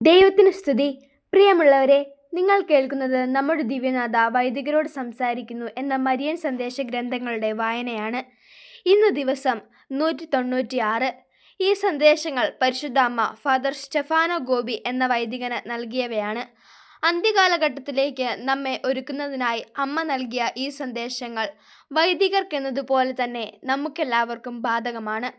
ദൈവത്തിന് സ്തുതി. പ്രിയമുള്ളവരെ നിങ്ങൾ കേൾക്കുന്നത് നമ്മുടെ ദിവ്യനാഥ വൈദികരോട് സംസാരിക്കുന്നു എന്ന മരിയൻ സന്ദേശ ഗ്രന്ഥങ്ങളുടെ വായനയാണ് ഇന്ന് ദിവസം നൂറ്റി തൊണ്ണൂറ്റിയാറ് ഈ സന്ദേശങ്ങൾ പരിശുദ്ധ അമ്മ ഫാദർ സ്റ്റെഫാനോ ഗോപി എന്ന വൈദികന് നൽകിയവയാണ്. അന്ത്യകാലഘട്ടത്തിലേക്ക് നമ്മെ ഒരുക്കുന്നതിനായി അമ്മ നൽകിയ ഈ സന്ദേശങ്ങൾ വൈദികർക്കെന്നതുപോലെ തന്നെ നമുക്കെല്ലാവർക്കും ബാധകമാണ്.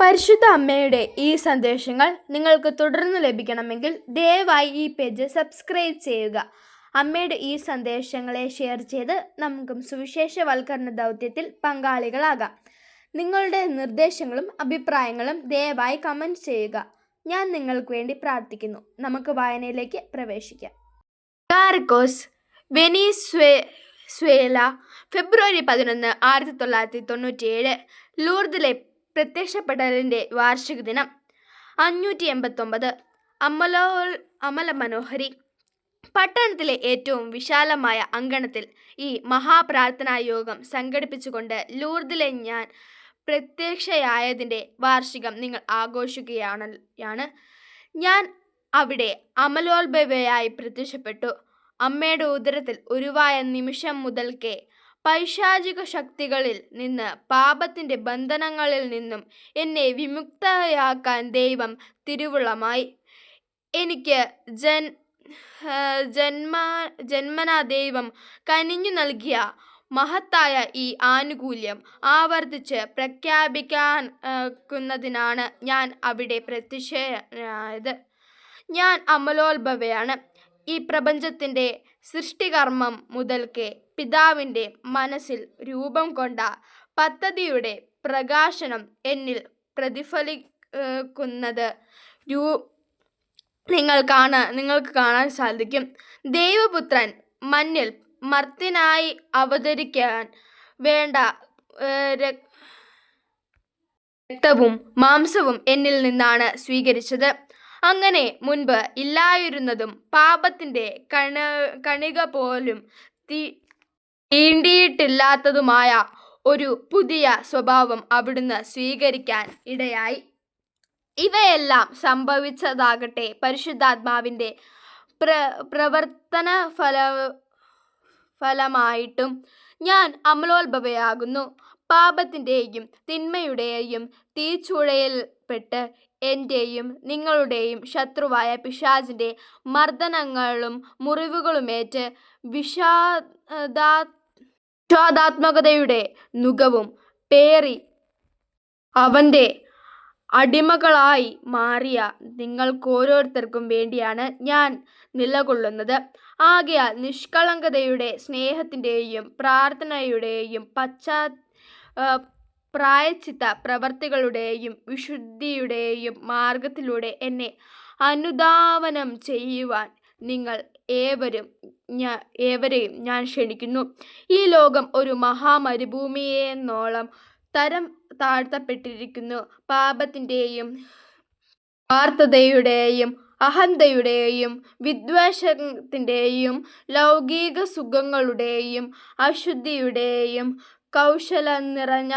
പരിശുദ്ധ അമ്മയുടെ ഈ സന്ദേശങ്ങൾ നിങ്ങൾക്ക് തുടർന്ന് ലഭിക്കണമെങ്കിൽ ദയവായി ഈ പേജ് സബ്സ്ക്രൈബ് ചെയ്യുക. അമ്മയുടെ ഈ സന്ദേശങ്ങളെ ഷെയർ ചെയ്ത് നമുക്കും സുവിശേഷവൽക്കരണ ദൗത്യത്തിൽ പങ്കാളികളാകാം. നിങ്ങളുടെ നിർദ്ദേശങ്ങളും അഭിപ്രായങ്ങളും ദയവായി കമന്റ് ചെയ്യുക. ഞാൻ നിങ്ങൾക്ക് വേണ്ടി പ്രാർത്ഥിക്കുന്നു. നമുക്ക് വായനയിലേക്ക് പ്രവേശിക്കാം. കാർക്കോസ് വെനീസ്വേ സ്വേല ഫെബ്രുവരി പതിനൊന്ന് ആയിരത്തി തൊള്ളായിരത്തി തൊണ്ണൂറ്റിയേഴ് ലൂർദിലെ പ്രത്യക്ഷപ്പെടലിന്റെ വാർഷിക ദിനം. അഞ്ഞൂറ്റി എൺപത്തൊമ്പത് അമലോ അമല മനോഹരി. പട്ടണത്തിലെ ഏറ്റവും വിശാലമായ അങ്കണത്തിൽ ഈ മഹാപ്രാർത്ഥനാ യോഗം സംഘടിപ്പിച്ചുകൊണ്ട് ലൂർദിലെ ഞാൻ പ്രത്യക്ഷയായതിന്റെ വാർഷികം നിങ്ങൾ ആഘോഷിക്കുകയാണ്. യാണ് ഞാൻ അവിടെ അമലോത്ഭവയായി പ്രത്യക്ഷപ്പെട്ടു. അമ്മയുടെ ഉദരത്തിൽ ഉരുവായ നിമിഷം മുതൽക്കേ പൈശാചിക ശക്തികളിൽ നിന്ന് പാപത്തിന്റെ ബന്ധനങ്ങളിൽ നിന്നും എന്നെ വിമുക്തയാക്കാൻ ദൈവം തിരുവുള്ളമായി. എനിക്ക് ജൻ ജന്മ ജന്മനാ ദൈവം കനിഞ്ഞു നൽകിയ മഹത്തായ ഈ ആനുകൂല്യം ആവർത്തിച്ച് പ്രഖ്യാപിക്കാക്കുന്നതിനാണ് ഞാൻ അവിടെ പ്രത്യക്ഷയായത് ഞാൻ അമലോത്ഭവയാണ്. ഈ പ്രപഞ്ചത്തിന്റെ സൃഷ്ടികർമ്മം മുതൽക്കേ പിതാവിന്റെ മനസ്സിൽ രൂപം കൊണ്ട പദ്ധതിയുടെ പ്രകാശനം എന്നിൽ പ്രതിഫലിക്കുന്നത് രൂ നിങ്ങൾ കാണാൻ നിങ്ങൾക്ക് കാണാൻ സാധിക്കും. ദൈവപുത്രൻ മണ്ണിൽ മർത്തിനായി അവതരിക്കാൻ വേണ്ട രക്തവും മാംസവും എന്നിൽ നിന്നാണ് സ്വീകരിച്ചത്. അങ്ങനെ മുൻപ് ഇല്ലായിരുന്നതും പാപത്തിന്റെ കണ കണിക പോലും തീ തീണ്ടിയിട്ടില്ലാത്തതുമായ ഒരു പുതിയ സ്വഭാവം അവിടുന്ന് സ്വീകരിക്കാൻ ഇടയായി. ഇവയെല്ലാം സംഭവിച്ചതാകട്ടെ പരിശുദ്ധാത്മാവിന്റെ പ്ര പ്രവർത്തന ഫല ഫലമായിട്ടും ഞാൻ അമലോത്ഭവയാകുന്നു. പാപത്തിന്റെയും തിന്മയുടെയും തീച്ചുഴയിൽപ്പെട്ട് എന്റെയും നിങ്ങളുടെയും ശത്രുവായ പിശാചിന്റെ മർദ്ദനങ്ങളും മുറിവുകളുമേറ്റ് വിഷാദാ വിഷാദാത്മകതയുടെ നുകവും പേറി അവന്റെ അടിമകളായി മാറിയ നിങ്ങൾക്കോരോരുത്തർക്കും വേണ്ടിയാണ് ഞാൻ നിലകൊള്ളുന്നത്. ആകയാൽ നിഷ്കളങ്കതയുടെ സ്നേഹത്തിന്റെയും പ്രാർത്ഥനയുടെയും പശ്ചാ പ്രായച്ചിത്ത പ്രവർത്തികളുടെയും വിശുദ്ധിയുടെയും മാർഗത്തിലൂടെ എന്നെ അനുധാവനം ചെയ്യുവാൻ നിങ്ങൾ ഏവരും ഞാൻ ഏവരെയും ഞാൻ ക്ഷണിക്കുന്നു. ഈ ലോകം ഒരു മഹാമരുഭൂമിയെന്നോളം തരം താഴ്ത്തപ്പെട്ടിരിക്കുന്നു. പാപത്തിന്റെയും വാർത്തതയുടെയും അഹന്തയുടെയും വിദ്വേഷത്തിന്റെയും ലൗകിക സുഖങ്ങളുടെയും അശുദ്ധിയുടെയും കൗശല നിറഞ്ഞ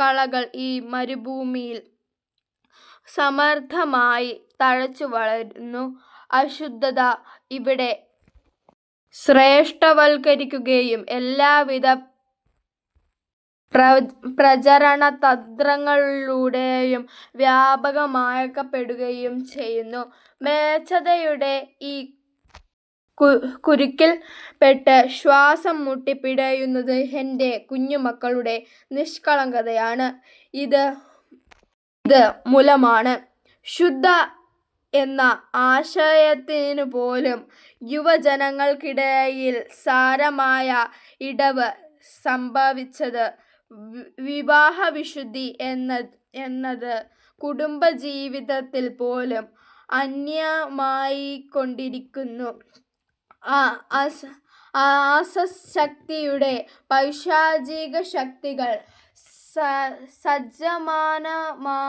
കളകൾ ഈ മരുഭൂമിയിൽ സമർത്ഥമായി തഴച്ചു വളരുന്നു. അശുദ്ധത ഇവിടെ ശ്രേഷ്ഠവൽക്കരിക്കുകയും എല്ലാവിധ പ്ര പ്രചരണ തന്ത്രങ്ങളിലൂടെയും വ്യാപകമാക്കപ്പെടുകയും ചെയ്യുന്നു. മേച്ചതയുടെ ഈ കു കുരുക്കിൽ ശ്വാസം മുട്ടി പിടയുന്നത് എന്റെ കുഞ്ഞുമക്കളുടെ നിഷ്കളങ്കതയാണ്. ഇത് ഇത് മൂലമാണ്. ശുദ്ധ എന്ന ആശയത്തിനു പോലും യുവജനങ്ങൾക്കിടയിൽ സാരമായ ഇടവ് സംഭവിച്ചത് വിവാഹവിശുദ്ധി എന്ന എന്നത് കുടുംബജീവിതത്തിൽ പോലും അന്യമായി അന്യമായിക്കൊണ്ടിരിക്കുന്നു ആസക്തിയുടെ പൈശാചിക ശക്തികൾ സജ്ജമാനമാ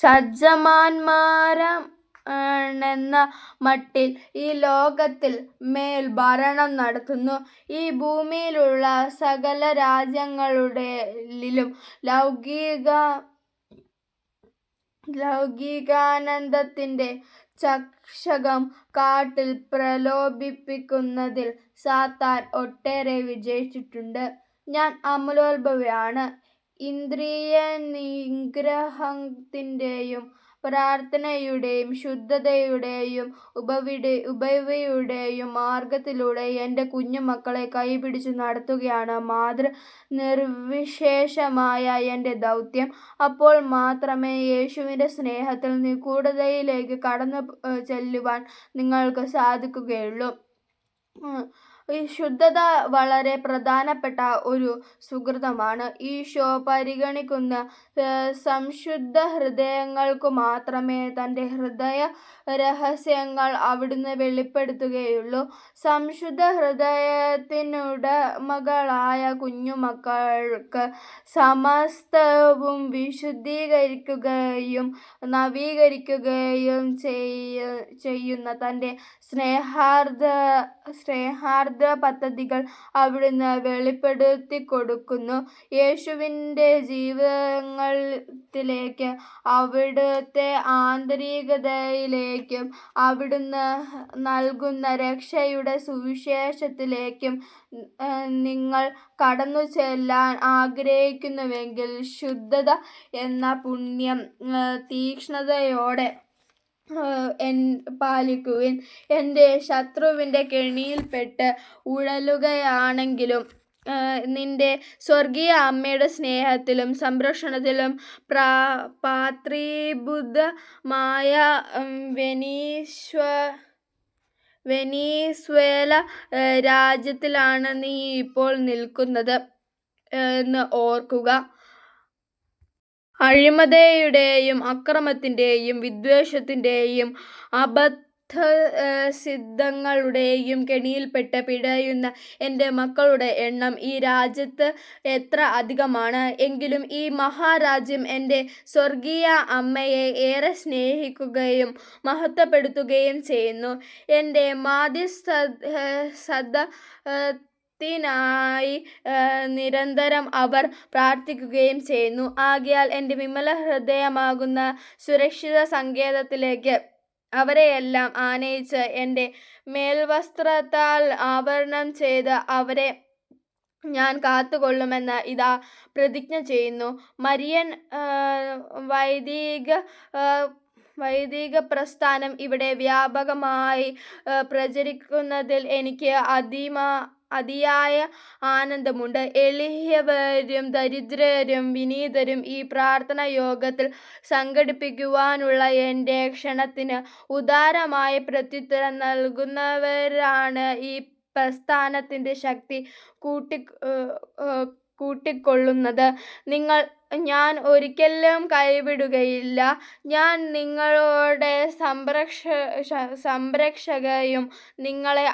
സജ്ജമാന്മാരെന്ന മട്ടിൽ ഈ ലോകത്തിൽ മേൽ ഭരണം നടത്തുന്നു ഈ ഭൂമിയിലുള്ള സകല രാജ്യങ്ങളുടെയിലും ലൗകിക ലൗകികാനന്ദത്തിന്റെ ചഷകം കാട്ടിൽ പ്രലോഭിപ്പിക്കുന്നതിൽ സാത്താൻ ഒട്ടേറെ വിജയിച്ചിട്ടുണ്ട്. ഞാൻ അമലോത്ഭവയാണ്. ഇന്ദ്രിയനിഗ്രഹത്തിന്റെയും പ്രാർത്ഥനയുടെയും ശുദ്ധതയുടെയും ഉപവിടെ ഉപവയുടെയും മാർഗത്തിലൂടെ എന്റെ കുഞ്ഞുമക്കളെ കൈപിടിച്ചു നടത്തുകയാണ് മാതൃ നിർവിശേഷമായ എന്റെ ദൗത്യം. അപ്പോൾ മാത്രമേ യേശുവിന്റെ സ്നേഹത്തിൽ നിഗൂഢതയിലേക്ക് കടന്നു ചെല്ലുവാൻ നിങ്ങൾക്ക് സാധിക്കുകയുള്ളൂ. ശുദ്ധത വളരെ പ്രധാനപ്പെട്ട ഒരു സുകൃതമാണ്. ഈശോ പരിഗണിക്കുന്ന സംശുദ്ധ ഹൃദയങ്ങൾക്ക് മാത്രമേ തന്റെ ഹൃദയ രഹസ്യങ്ങൾ അവിടുന്ന് വെളിപ്പെടുത്തുകയുള്ളൂ. സംശുദ്ധ ഹൃദയത്തിനുടമകളായ കുഞ്ഞുമക്കൾക്ക് സമസ്തവും വിശുദ്ധീകരിക്കുകയും നവീകരിക്കുകയും ചെയ്യുന്ന തന്റെ സ്നേഹാർദ്ര പദ്ധതികൾ അവിടുന്ന് വെളിപ്പെടുത്തിക്കൊടുക്കുന്നു. യേശുവിന്റെ ജീവിതങ്ങളിലേക്ക് അവിടുത്തെ ആന്തരികതയിലേക്കും അവിടുന്ന് നൽകുന്ന രക്ഷയുടെ സുവിശേഷത്തിലേക്കും നിങ്ങൾ കടന്നു ചെല്ലാൻ ആഗ്രഹിക്കുന്നുവെങ്കിൽ ശുദ്ധത എന്ന പുണ്യം തീക്ഷ്ണതയോടെ പാലിക്കുവിൻ. എന്റെ ശത്രുവിന്റെ കെണിയിൽപ്പെട്ട് ഉഴലുകയാണെങ്കിലും നിന്റെ സ്വർഗീയ അമ്മയുടെ സ്നേഹത്തിലും സംരക്ഷണത്തിലും പ്രാ പാത്രീബുദ്ധമായ വെനീശ്വ വെനീസ്വേല രാജ്യത്തിലാണ് നീ ഇപ്പോൾ നിൽക്കുന്നത് എന്ന് ഓർക്കുക. അഴിമതിയുടെയും വിദ്വേഷത്തിന്റെയും അബദ്ധ സിദ്ധങ്ങളുടെയും കെണിയിൽപ്പെട്ട് പിടയുന്ന എന്റെ മക്കളുടെ എണ്ണം ഈ രാജ്യത്ത് എത്ര അധികമാണ്. എങ്കിലും ഈ മഹാരാജ്യം എന്റെ സ്വർഗീയ അമ്മയെ ഏറെ സ്നേഹിക്കുകയും മഹത്വപ്പെടുത്തുകയും ചെയ്യുന്നു. എന്റെ മാദ്ധ്യസ്ഥത്തിനായി നിരന്തരം അവർ പ്രാർത്ഥിക്കുകയും ചെയ്യുന്നു. ആകയാൽ എന്റെ വിമല ഹൃദയമാകുന്ന സുരക്ഷിത സങ്കേതത്തിലേക്ക് അവരെയെല്ലാം ആനയിച്ച് എന്റെ മേൽവസ്ത്രത്താൽ ആവരണം ചെയ്ത് അവരെ ഞാൻ കാത്തുകൊള്ളുമെന്ന് ഇതാ പ്രതിജ്ഞ ചെയ്യുന്നു. മരിയൻ വൈദിക വൈദിക പ്രസ്ഥാനം ഇവിടെ വ്യാപകമായി പ്രചരിക്കുന്നതിൽ എനിക്ക് അതിയായ ആനന്ദമുണ്ട്. എളിയവരും ദരിദ്രരും വിനീതരും ഈ പ്രാർത്ഥന യോഗത്തിൽ സംഘടിപ്പിക്കുവാനുള്ള എന്റെ ക്ഷണത്തിന് ഉദാരമായ പ്രത്യുത്തരം നൽകുന്നവരാണ് ഈ പ്രസ്ഥാനത്തിന്റെ ശക്തി കൂട്ടി കൂട്ടിക്കൊള്ളുന്നത്. ഞാൻ ഒരിക്കലും കൈവിടുകയില്ല. ഞാൻ നിങ്ങളുടെ സംരക്ഷകയും നിങ്ങളെ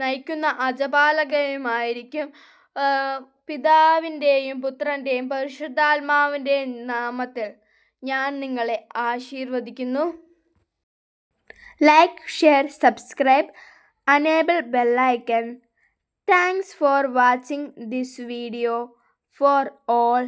നയിക്കുന്ന അജപാലകയുമായിരിക്കും പിതാവിന്റെയും പുത്രന്റെയും പരിശുദ്ധാത്മാവിന്റെയും നാമത്തിൽ ഞാൻ നിങ്ങളെ ആശീർവദിക്കുന്നു. Like, share, subscribe, enable bell icon. Thanks for watching this video. For all